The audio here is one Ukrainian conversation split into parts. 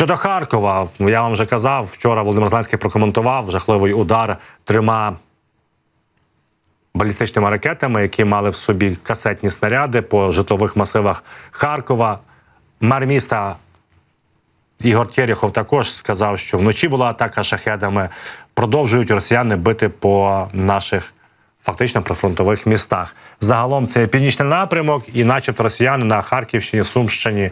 Щодо Харкова, я вам вже казав, вчора Володимир Зеленський прокоментував жахливий удар трьома балістичними ракетами, які мали в собі касетні снаряди по житлових масивах Харкова. Мер міста Ігор Терехов також сказав, що вночі була атака шахедами. Продовжують росіяни бити по наших фактично прифронтових містах. Загалом це північний напрямок, і, начебто, росіяни на Харківщині, Сумщині,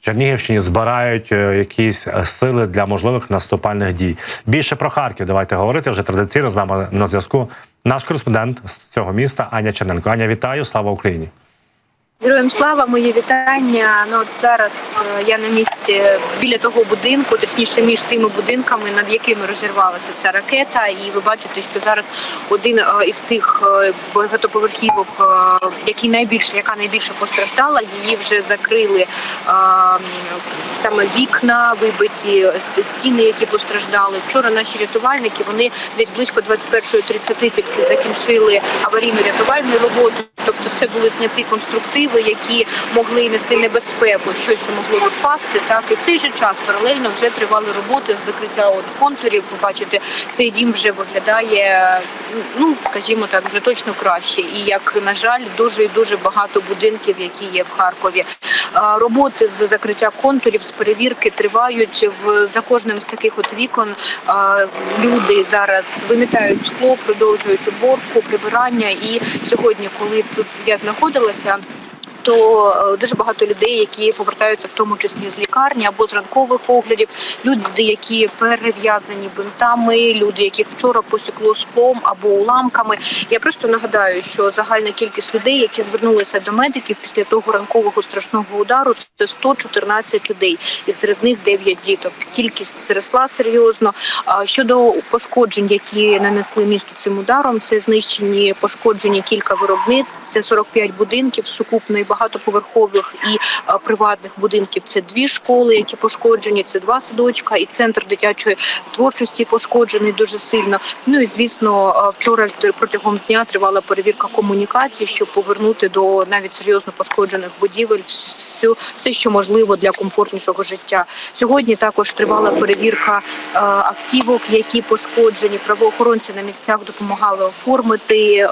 Чернігівщині збирають е, якісь е, сили для можливих наступальних дій. Більше про Харків давайте говорити вже традиційно з нами на зв'язку. Наш кореспондент з цього міста Аня Черненко. Аня, вітаю! Слава Україні! Героям слава, мої вітання. Ну от зараз е, я на місці біля того будинку, точніше між тими будинками, над якими розірвалася ця ракета. І ви бачите, що зараз один е, із тих е, багатоповерхівок, який найбільше, яка найбільше постраждала, її вже закрили саме вікна, вибиті стіни, які постраждали. Вчора наші рятувальники вони десь близько 21.30 тільки закінчили аварійну рятувальну роботу. Тобто це були зняті конструктиви, які могли нести небезпеку, щось що могло впасти. Так і в цей же час паралельно вже тривали роботи з закриття от контурів. Ви бачите, цей дім вже виглядає, ну скажімо так, вже точно краще. І як на жаль, дуже і дуже багато будинків, які є в Харкові. Роботи з закриття контурів, з перевірки тривають в за кожним з таких от вікон. Люди зараз вимітають скло, продовжують уборку, прибирання. І сьогодні, коли тут я знаходилася. То е, дуже багато людей, які повертаються в тому числі з лікарні або з ранкових оглядів, люди, які перев'язані бинтами, люди, яких вчора посікло склом або уламками. Я просто нагадаю, що загальна кількість людей, які звернулися до медиків після того ранкового страшного удару, це 114 людей, і серед них 9 діток. Кількість зросла серйозно. Щодо пошкоджень, які нанесли місту цим ударом, це знищені пошкоджені кілька виробництв. Це 45 будинків сукупної багатоповерхових і приватних будинків. Це дві школи, які пошкоджені. Це два садочка, і центр дитячої творчості пошкоджений дуже сильно. Ну і звісно, вчора протягом дня тривала перевірка комунікацій, щоб повернути до навіть серйозно пошкоджених будівель всю все, що можливо для комфортнішого життя. Сьогодні також тривала перевірка е, автівок, які пошкоджені. Правоохоронці на місцях допомагали оформити е,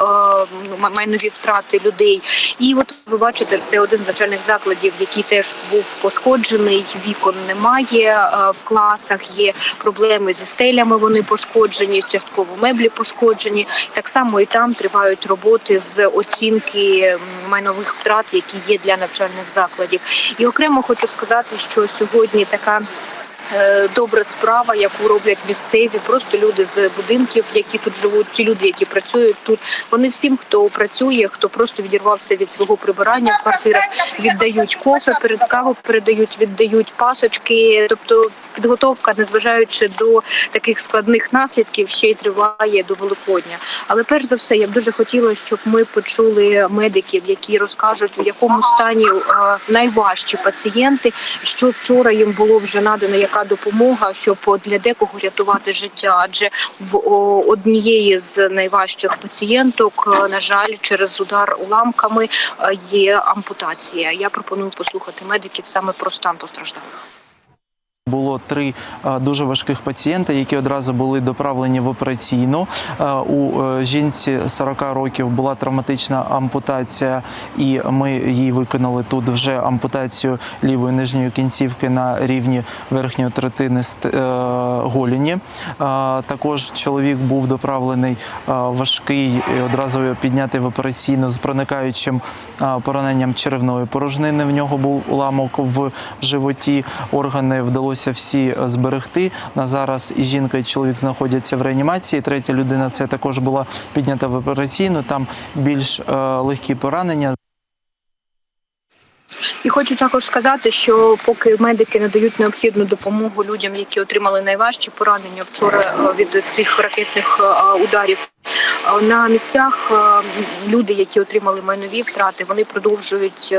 майнові втрати людей. І от ви бачите, це один з навчальних закладів, який теж був пошкоджений. Вікон немає е, в класах. Є проблеми зі стелями. Вони пошкоджені, частково меблі пошкоджені. Так само і там тривають роботи з оцінки майнових втрат, які є для навчальних закладів. І окремо хочу сказати, що сьогодні така. Е, Добра справа, яку роблять місцеві, просто люди з будинків, які тут живуть, ті люди, які працюють тут. Вони всім, хто працює, хто просто відірвався від свого прибирання в квартирах, віддають кофе, перед каву передають, віддають пасочки. Тобто підготовка, незважаючи до таких складних наслідків, ще й триває до Великодня. Але перш за все, я б дуже хотіла, щоб ми почули медиків, які розкажуть, у якому стані е, найважчі пацієнти, що вчора їм було вже надано, яка допомога, щоб для декого рятувати життя. Адже в однієї з найважчих пацієнток, е, на жаль, через удар уламками е, є ампутація. Я пропоную послухати медиків саме про стан постраждалих. Було три е, дуже важких пацієнта, які одразу були доправлені в операційну. Е, У е, жінці 40 років була травматична ампутація, і ми їй виконали тут вже ампутацію лівої нижньої кінцівки на рівні верхньої третини голіні. Також чоловік був доправлений важкий і одразу його піднятий в операційну з проникаючим пораненням черевної порожнини. В нього був уламок в животі. Органи вдалося всі е, зберегти. На зараз і жінка, і чоловік знаходяться в реанімації. Третя людина це також була піднята в операційну. Там більш е, легкі поранення. І хочу також сказати, що поки медики надають необхідну допомогу людям, які отримали найважчі поранення вчора е, від цих ракетних ударів. На місцях е, люди, які отримали майнові втрати, вони продовжують е,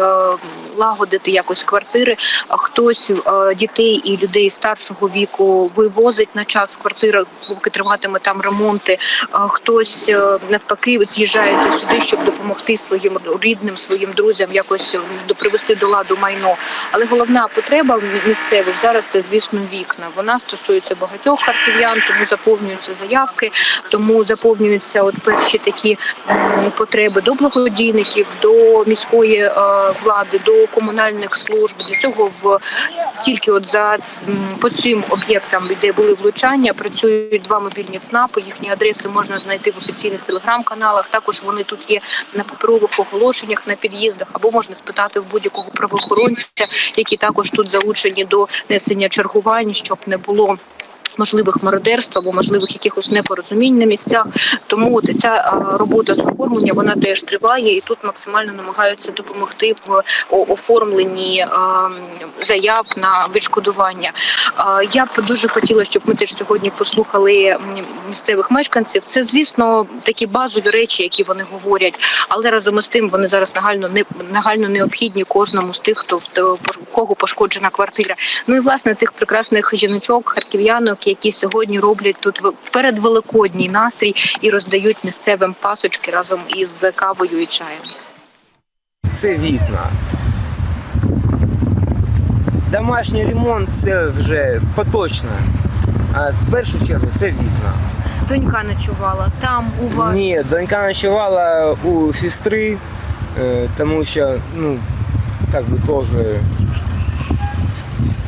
лагодити якось квартири. Хтось е, дітей і людей старшого віку вивозить на час квартири, поки триватиме там ремонти. Хтось навпаки з'їжджається сюди, щоб допомогти своїм рідним, своїм друзям якось м, допривести до ладу майно. Але головна потреба місцевих зараз це, звісно, вікна. Вона стосується багатьох харків'ян, тому заповнюються заявки, тому заповнюються от перші такі потреби до благодійників, до міської е, влади, до комунальних служб. Для цього в тільки от за по цим об'єктам, де були влучання, працюють два мобільні ЦНАПи. Їхні адреси можна знайти в офіційних телеграм-каналах. Також вони тут є на паперових оголошеннях на під'їздах, або можна спитати в будь-якого правоохоронця, які також тут залучені до несення чергувань, щоб не було. Можливих мародерств або можливих якихось непорозумінь на місцях, тому от ця робота з оформлення вона теж триває, і тут максимально намагаються допомогти в оформленні заяв на відшкодування. Я б дуже хотіла, щоб ми теж сьогодні послухали місцевих мешканців. Це, звісно, такі базові речі, які вони говорять, але разом із тим вони зараз нагально не нагально необхідні кожному з тих, хто в кого пошкоджена квартира. Ну і власне тих прекрасних жіночок, харків'янок, які сьогодні роблять тут передвеликодній настрій і роздають місцевим пасочки разом із кавою і чаєм. це вікна. Домашній ремонт це вже поточно. А в першу чергу це вікна. Донька ночувала там у вас. Ні, донька ночувала у сестри, е, тому що, ну, как бы тоже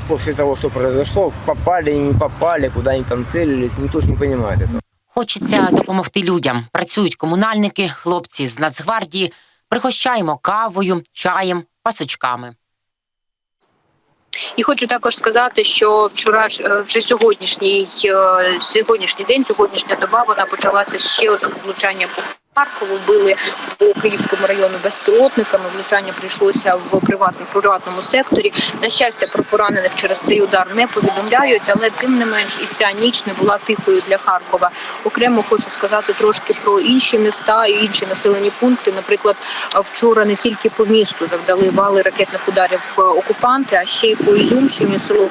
после того, что произошло, попали и не попали, куда они там целились, никто ж не понимает этого. Хочеться допомогти людям. Працюють комунальники, хлопці з Нацгвардії. Пригощаємо кавою, чаєм, пасочками. І хочу також сказати, що вчора ж е, вже сьогоднішній е, сьогоднішній день, сьогоднішня доба, вона почалася ще одного влучання по Харкову. Били по Київському району безпілотниками. Влучання прийшлося в приватному приватному секторі. На щастя, про поранених через цей удар не повідомляють, але тим не менш і ця ніч не була тихою для Харкова. Окремо хочу сказати трошки про інші міста і інші населені пункти. Наприклад, вчора не тільки по місту завдали вали ракетних ударів е, окупанти, а ще й по Ізюмщині, село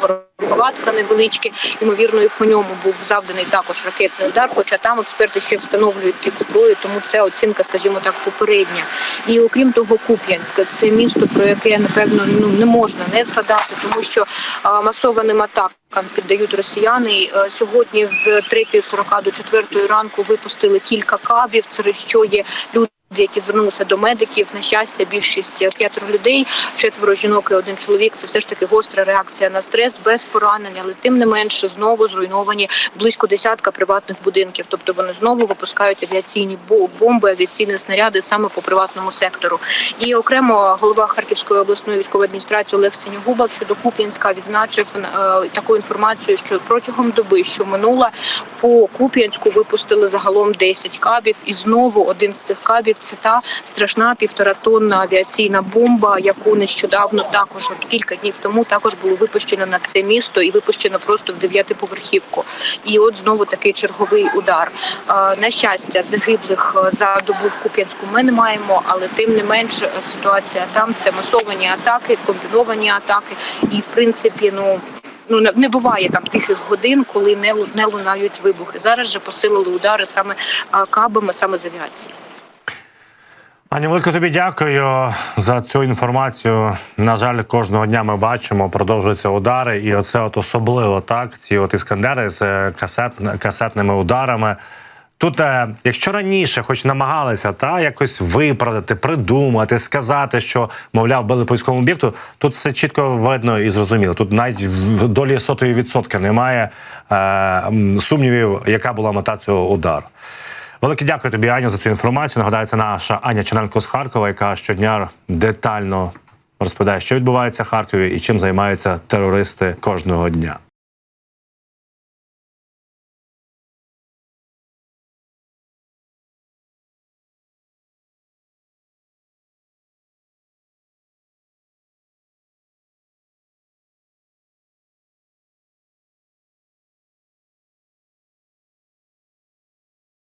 Гороватка невеличке. Ймовірно, і по ньому був завданий також ракетний удар. Хоча там експерти ще встановлюють тип зброї, тому це оцінка, скажімо так, попередня. І окрім того, Куп'янська це місто, про яке напевно ну не можна не згадати, тому що а, масованим атакам піддають росіяни. Е, Сьогодні з 3.40 до 4 ранку випустили кілька кабів, через що є люди. Які звернулися до медиків, на щастя, більшість е, п'ятеро людей, четверо жінок і один чоловік. Це все ж таки гостра реакція на стрес без поранень, але тим не менше знову зруйновані близько десятка приватних будинків. Тобто вони знову випускають авіаційні бо- бомби, авіаційні снаряди саме по приватному сектору. І окремо голова Харківської обласної військової адміністрації Олег Синігубов щодо Куп'янська відзначив е, таку інформацію, що протягом доби, що минула, по Куп'янську випустили загалом 10 кабів, і знову один з цих кабів це та страшна півторатонна авіаційна бомба, яку нещодавно також от кілька днів тому також було випущено на це місто і випущено просто в дев'ятиповерхівку. І от знову такий черговий удар. На щастя, загиблих е, за добу в Куп'янську ми не маємо, але тим не менш е, ситуація там це масовані атаки, комбіновані атаки, і в принципі, ну. Ну не буває там тихих годин, коли не не лунають вибухи. Зараз же посилили удари саме кабами, саме з авіації. Пані Велико, тобі дякую за цю інформацію. На жаль, кожного дня ми бачимо, продовжуються удари, і оце от особливо так. Ці от іскандери з е, касет, касетними ударами. Тут, е, якщо раніше, хоч намагалися та якось виправдати, придумати, сказати, що мовляв били по військовому об'єкту, тут все чітко видно і зрозуміло. Тут навіть в долі сотої відсотка немає е, сумнівів, яка була мета цього удару. Велике дякую тобі, Аня, за цю інформацію. Нагадаю, це наша Аня Черненко з Харкова, яка щодня детально розповідає, що відбувається в Харкові і чим займаються терористи кожного дня.